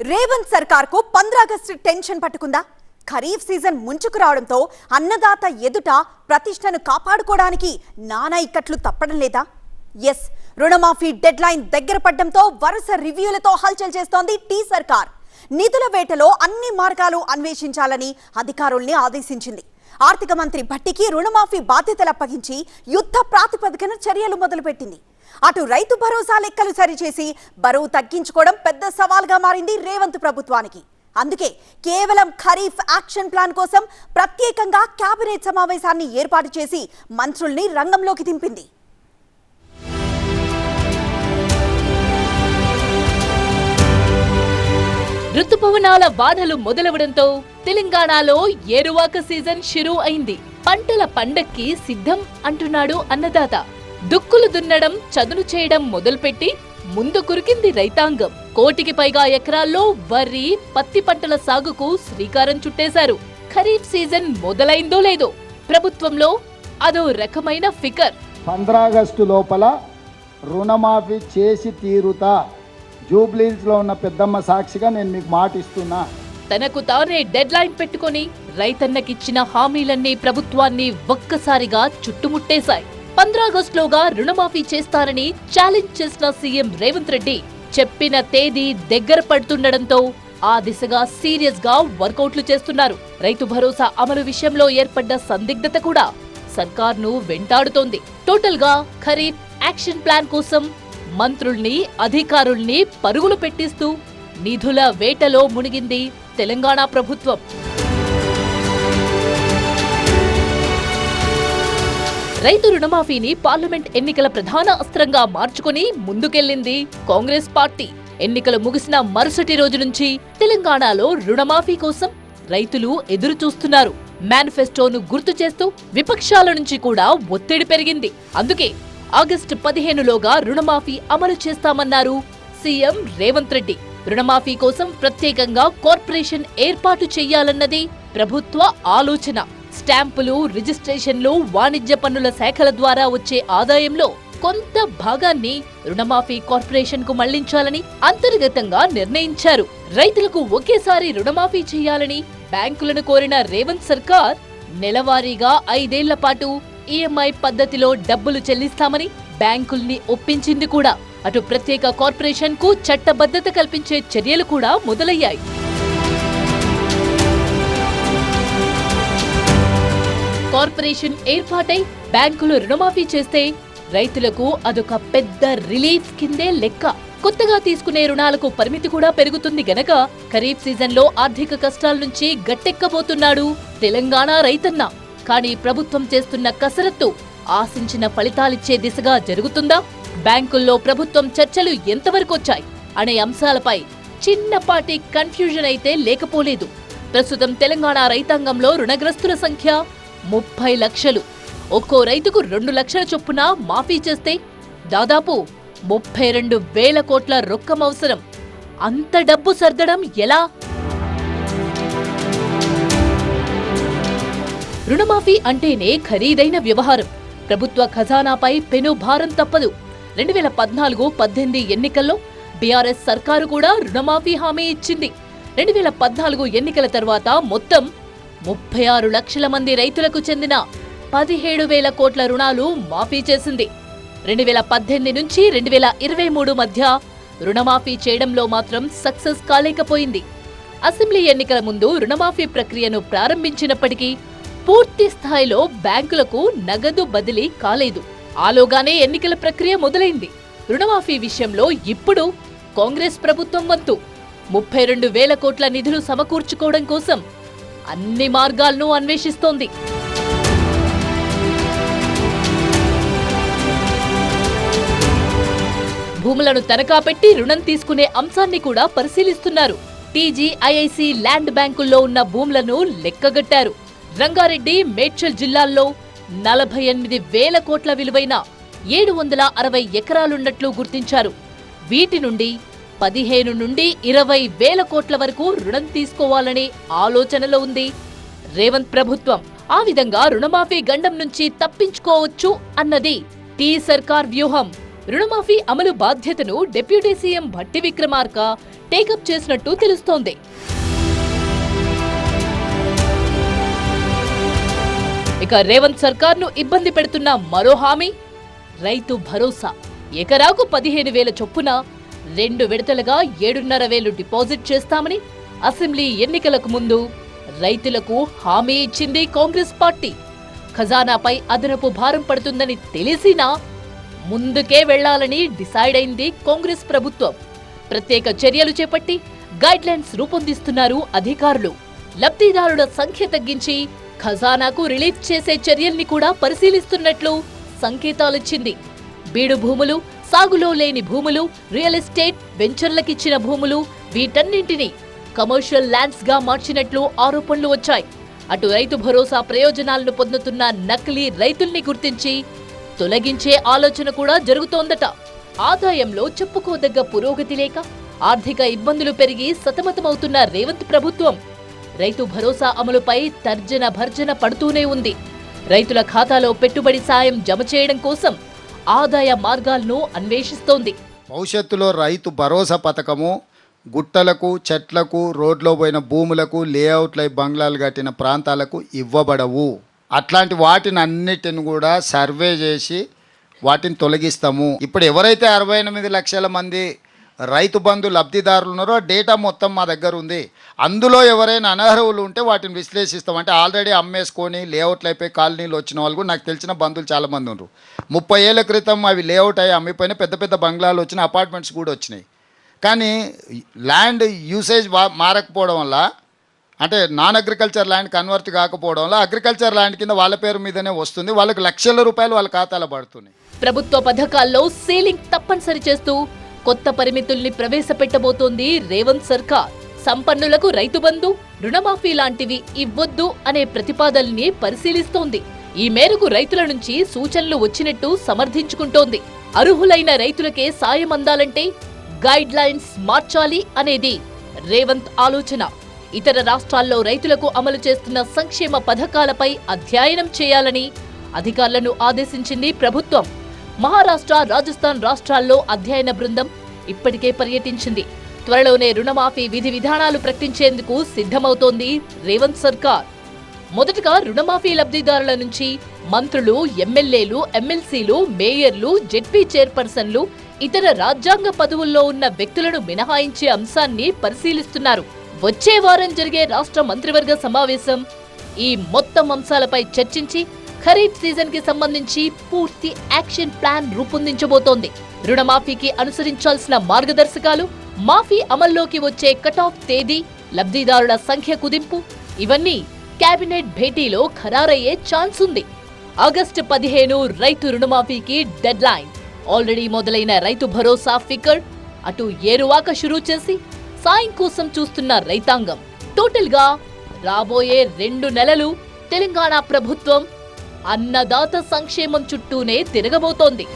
రేవంత్ సర్కార్కు పంద్రాగస్టు టెన్షన్ పట్టుకుందా? ఖరీఫ్ సీజన్ ముంచుకు రావడంతో అన్నదాత ఎదుట ప్రతిష్టను కాపాడుకోవడానికి నానా ఇక్కట్లు తప్పడం లేదా? ఎస్ రుణమాఫీ డెడ్ లైన్ దగ్గర పడ్డంతో వరుస రివ్యూలతో హల్చల్ చేస్తోంది టీ సర్కార్. నిధుల వేటలో అన్ని మార్గాలు అన్వేషించాలని అధికారుల్ని ఆదేశించింది. ఆర్థిక మంత్రి భట్టికి రుణమాఫీ బాధ్యతలు అప్పగించి యుద్ధ ప్రాతిపదికన చర్యలు మొదలుపెట్టింది. అటు రైతు భరోసా లెక్కలు సరిచేసి బరువు తగ్గించుకోవడం పెద్ద సవాల్గా మారింది రేవంత్ ప్రభుత్వానికి. అందుకే కేవలం ఖరీఫ్ యాక్షన్ ప్లాన్ కోసం ప్రత్యేకంగా కేబినెట్ సమావేశాన్ని ఏర్పాటు చేసి మంత్రుల్ని రంగంలోకి దింపింది. ఋతుపవనాల బాధలు మొదలవడంతో తెలంగాణలో ఏరువాక సీజన్ షురూ అయింది. పంటల పండక్కి సిద్ధం అంటున్నాడు అన్నదాత. దుక్కులు దున్నడం చదును చేయడం మొదలుపెట్టి ముందు కురికింది రైతాంగం. కోటికి పైగా ఎకరాల్లో వరి పత్తి పంటల సాగుకు శ్రీకారం చుట్టేశారు. ఖరీఫ్ సీజన్ మొదలైందో లేదో ప్రభుత్వంలో అదో రకమైన ఫికర్. పంద్రాగస్టు లోపల రుణమాఫీ చేసి తీరుతా జూబ్లీస్లో ఉన్న పెద్దమ్మ సాక్షిగా నేను మీకు మాట ఇస్తున్నా తనకు తానే డెడ్ లైన్ పెట్టుకుని రైతన్నకిచ్చిన హామీలన్నీ ప్రభుత్వాన్ని ఒక్కసారిగా చుట్టుముట్టేశాయి. పంద్రాగస్టులోగా రుణమాఫీ చేస్తారని ఛాలెంజ్ చేసిన సీఎం రేవంత్ రెడ్డి చెప్పిన తేదీ దగ్గర పడుతుండడంతో ఆ దిశగా సీరియస్గా వర్కౌట్లు చేస్తున్నారు. రైతు భరోసా అమలు విషయంలో ఏర్పడ్డ సందిగ్ధత కూడా సర్కార్ను వెంటాడుతోంది. టోటల్గా ఖరీఫ్ యాక్షన్ ప్లాన్ కోసం మంత్రుల్ని అధికారుల్ని పరుగులు పెట్టిస్తూ నిధుల వేటలో మునిగింది తెలంగాణ ప్రభుత్వం. రైతు రుణమాఫీని పార్లమెంట్ ఎన్నికల ప్రధాన అస్త్రంగా మార్చుకుని ముందుకెళ్ళింది కాంగ్రెస్ పార్టీ. ఎన్నికలు ముగిసిన మరుసటి రోజు నుంచి తెలంగాణలో రుణమాఫీ కోసం రైతులు ఎదురు చూస్తున్నారు మేనిఫెస్టోను గుర్తు చేస్తూ విపక్షాల నుంచి కూడా ఒత్తిడి పెరిగింది. అందుకే ఆగస్టు పదిహేనులోగా రుణమాఫీ అమలు చేస్తామన్నారు సీఎం రేవంత్ రెడ్డి. రుణమాఫీ కోసం ప్రత్యేకంగా కార్పొరేషన్ ఏర్పాటు చేయాలన్నది ప్రభుత్వ ఆలోచన. స్టాంపులు రిజిస్ట్రేషన్లు వాణిజ్య పన్నుల శాఖల ద్వారా వచ్చే ఆదాయంలో కొంత భాగాన్ని రుణమాఫీ కార్పొరేషన్కు మళ్ళించాలని అంతర్గతంగా నిర్ణయించారు. రైతులకు ఒకేసారి రుణమాఫీ చేయాలని బ్యాంకులను కోరిన రేవంత్ సర్కార్ నెలవారీగా ఐదేళ్ళ పాటు ఈఎంఐ పద్ధతిలో డబ్బులు చెల్లిస్తామని బ్యాంకుల్ని ఒప్పించింది కూడా. అటు ప్రత్యేక కార్పొరేషన్కు చట్టబద్ధత కల్పించే చర్యలు కూడా మొదలయ్యాయి. కార్పొరేషన్ ఏర్పాటై బ్యాంకులు రుణమాఫీ చేస్తే రైతులకు అదొక పెద్ద రిలీఫ్ కిందే లెక్క. కొత్తగా తీసుకునే రుణాలకు పరిమితి కూడా పెరుగుతుంది గనక ఖరీఫ్ సీజన్లో ఆర్థిక కష్టాల నుంచి గట్టెక్కబోతున్నాడు తెలంగాణ రైతన్న. కానీ ప్రభుత్వం చేస్తున్న కసరత్తు ఆశించిన ఫలితాలిచ్చే దిశగా జరుగుతుందా? బ్యాంకుల్లో ప్రభుత్వం చర్చలు ఎంతవరకు వచ్చాయి? అనే అంశాలపై చిన్నపాటి కన్ఫ్యూజన్ అయితే లేకపోలేదు. ప్రస్తుతం తెలంగాణ రైతాంగంలో రుణగ్రస్తుల సంఖ్య ముప్పై లక్షలు. ఒక్కో రైతుకు రెండు లక్షల చొప్పున మాఫీ చేస్తే దాదాపు ముప్పై రెండు వేల కోట్ల రొక్కం అవసరం. అంత డబ్బు సర్దడం ఎలా? రుణమాఫీ అంటేనే ఖరీదైన వ్యవహారం. ప్రభుత్వ ఖజానాపై పెను భారం తప్పదు. రెండు వేల పద్నాలుగు పద్దెనిమిది ఎన్నికల్లో బీఆర్ఎస్ సర్కారు కూడా రుణమాఫీ హామీ ఇచ్చింది. రెండు వేల పద్నాలుగు ఎన్నికల తర్వాత మొత్తం ముప్పై ఆరు లక్షల మంది రైతులకు చెందిన పదిహేడు వేల కోట్ల రుణాలు మాఫీ చేసింది. రెండు వేల పద్దెనిమిది నుంచి రెండు వేల ఇరవై మూడు మధ్య రుణమాఫీ చేయడంలో మాత్రం సక్సెస్ కాలేకపోయింది. అసెంబ్లీ ఎన్నికల ముందు రుణమాఫీ ప్రక్రియను ప్రారంభించినప్పటికీ పూర్తి స్థాయిలో బ్యాంకులకు నగదు బదిలీ కాలేదు. ఆలోగానే ఎన్నికల ప్రక్రియ మొదలైంది. రుణమాఫీ విషయంలో ఇప్పుడు కాంగ్రెస్ ప్రభుత్వం వంతు ముప్పై రెండు వేల కోట్ల నిధులు సమకూర్చుకోవడం కోసం అన్ని మార్గాలను అన్వేషిస్తోంది. భూములను తనఖా పెట్టి రుణం తీసుకునే అంశాన్ని కూడా పరిశీలిస్తున్నారు. టీజీఐఐసి ల్యాండ్ బ్యాంకుల్లో ఉన్న భూములను లెక్కగట్టారు. రంగారెడ్డి మేడ్చల్ జిల్లాల్లో నలభై ఎనిమిది వేల కోట్ల విలువైన ఏడు వందల అరవై ఎకరాలున్నట్లు గుర్తించారు. వీటి నుండి పదిహేను నుండి ఇరవై వేల కోట్ల వరకు రుణం తీసుకోవాలనే ఆలోచనలో ఉంది. రేవంత్ ప్రభుత్వం ఆ విధంగా రుణమాఫీ గండం నుంచి తప్పించుకోవచ్చు అన్నది టీ సర్కార్ వ్యూహం. రుణమాఫీ అమలు బాధ్యతను deputy CM Bhatti Vikramarka take up చేసినట్టు తెలుస్తోంది. ఇక రేవంత్ సర్కార్ను ఇబ్బంది పెడుతున్న మరో హామీ రైతు భరోసా. ఎకరాకు పదిహేను వేల చొప్పున రెండు విడతలుగా ఏడున్నర వేలు డిపాజిట్ చేస్తామని అసెంబ్లీ ఎన్నికలకు ముందు రైతులకు హామీ ఇచ్చింది కాంగ్రెస్ పార్టీ. ఖజానాపై అదనపు భారం పడుతుందని తెలిసినా ముందుకే వెళ్ళాలని డిసైడ్ అయింది కాంగ్రెస్ ప్రభుత్వం. ప్రత్యేక చర్యలు చేపట్టి గైడ్లైన్స్ రూపొందిస్తున్నారు అధికారులు. లబ్ధిదారుల సంఖ్య తగ్గించి ఖజానాకు రిలీజ్ చేసే చర్యల్ని కూడా పరిశీలిస్తున్నట్లు సంకేతాలిచ్చింది బీడు భూములు సాగులో లేని భూములు రియల్ ఎస్టేట్ వెంచర్లకిచ్చిన భూములు వీటన్నింటినీ కమర్షియల్ ల్యాండ్స్గా మార్చినట్లు ఆరోపణలు వచ్చాయి. అటు రైతు భరోసా ప్రయోజనాలను పొందుతున్న నకిలీ రైతుల్ని గుర్తించి తొలగించే ఆలోచన కూడా జరుగుతోందట. ఆదాయంలో చెప్పుకోదగ్గ పురోగతి లేక ఆర్థిక ఇబ్బందులు పెరిగి సతమతమవుతున్న రేవంత్ ప్రభుత్వం రైతు భరోసా అమలుపై తర్జన భర్జన పడుతూనే ఉంది. రైతుల ఖాతాలో పెట్టుబడి సాయం జమ చేయడం కోసం ఆదాయ మార్గాలను అన్వేషిస్తోంది. భవిష్యత్తులో రైతు భరోసా పథకము గుట్టలకు చెట్లకు రోడ్లో పోయిన భూములకు లేఅవుట్లై బంగ్లాలు కట్టిన ప్రాంతాలకు ఇవ్వబడవు. అట్లాంటి వాటిని అన్నిటిని కూడా సర్వే చేసి వాటిని తొలగిస్తాము. ఇప్పుడు ఎవరైతే అరవై ఎనిమిది లక్షల మంది రైతు బంధు లబ్ధిదారులు ఉన్నారో డేటా మొత్తం మా దగ్గర ఉంది. అందులో ఎవరైనా అనర్హులు ఉంటే వాటిని విశ్లేషిస్తాం. అంటే ఆల్రెడీ అమ్మేసుకొని లేఅవుట్లు అయిపోయి కాలనీలు వచ్చిన వాళ్ళు నాకు తెలిసిన బంధువులు చాలామంది ఉన్నారు. ముప్పై ఏళ్ళ క్రితం అవి లేఅవుట్ అయ్యి అమ్మిపోయిన పెద్ద పెద్ద బంగ్లాలు వచ్చిన అపార్ట్మెంట్స్ కూడా వచ్చినాయి. కానీ ల్యాండ్ యూసేజ్ మారకపోవడం వల్ల అంటే నాన్ అగ్రికల్చర్ ల్యాండ్ కన్వర్ట్ కాకపోవడం వల్ల అగ్రికల్చర్ ల్యాండ్ కింద వాళ్ళ పేరు మీదనే వస్తుంది. వాళ్ళకి లక్షల రూపాయలు వాళ్ళ ఖాతాలో పడుతున్నాయి. ప్రభుత్వ పథకాల్లో సీలింగ్ తప్పనిసరి చేస్తూ కొత్త పరిమితుల్ని ప్రవేశపెట్టబోతోంది రేవంత్ సర్కార్. సంపన్నులకు రైతు బంధు రుణమాఫీ లాంటివి ఇవ్వొద్దు అనే ప్రతిపాదనల్ని పరిశీలిస్తోంది. ఈ మేరకు రైతుల నుంచి సూచనలు వచ్చినట్టు సమర్థించుకుంటోంది. అర్హులైన రైతులకే సాయం అందాలంటే గైడ్ లైన్స్ మార్చాలి అనేది రేవంత్ ఆలోచన. ఇతర రాష్ట్రాల్లో రైతులకు అమలు చేస్తున్న సంక్షేమ పథకాలపై అధ్యయనం చేయాలని అధికారులను ఆదేశించింది ప్రభుత్వం. మహారాష్ట్ర రాజస్థాన్ రాష్ట్రాల్లో అధ్యయన బృందం ఇప్పటికే పర్యటించింది. త్వరలోనే రుణమాఫీ విధి విధానాలు ప్రకటించేందుకు సిద్ధమవుతోంది రేవంత్ సర్కార్. మొదటగా రుణమాఫీ లబ్ధిదారుల నుంచి మంత్రులు ఎమ్మెల్యేలు ఎమ్మెల్సీలు మేయర్లు జెడ్పీ చైర్పర్సన్లు ఇతర రాజ్యాంగ పదవుల్లో ఉన్న వ్యక్తులను మినహాయించే అంశాన్ని పరిశీలిస్తున్నారు. వచ్చే వారం జరిగే రాష్ట్ర మంత్రివర్గ సమావేశం ఈ మొత్తం అంశాలపై చర్చించి ఖరీఫ్ సీజన్కి సంబంధించి పూర్తి యాక్షన్ ప్లాన్ రూపొందించబోతోంది. రుణమాఫీకి అనుసరించాల్సిన మార్గదర్శకాలు మాఫీ అమల్లోకి వచ్చే కటాఫ్ తేదీ లబ్ధిదారుల సంఖ్య కుదింపు ఇవన్నీ కేబినెట్ భేటీలో ఖరారయ్యే ఛాన్స్ ఉంది. ఆగస్టు పదిహేను రైతు రుణమాఫీకి డెడ్ లైన్ ఆల్రెడీ మొదలైన రైతు భరోసా ఫికర్ అటు ఏరువాక షురూ చేసి సాయం కోసం చూస్తున్న రైతాంగం. టోటల్గా రాబోయే రెండు నెలలు తెలంగాణ ప్రభుత్వం అన్నదాత సంక్షేమం చుట్టూనే తిరగబోతోంది.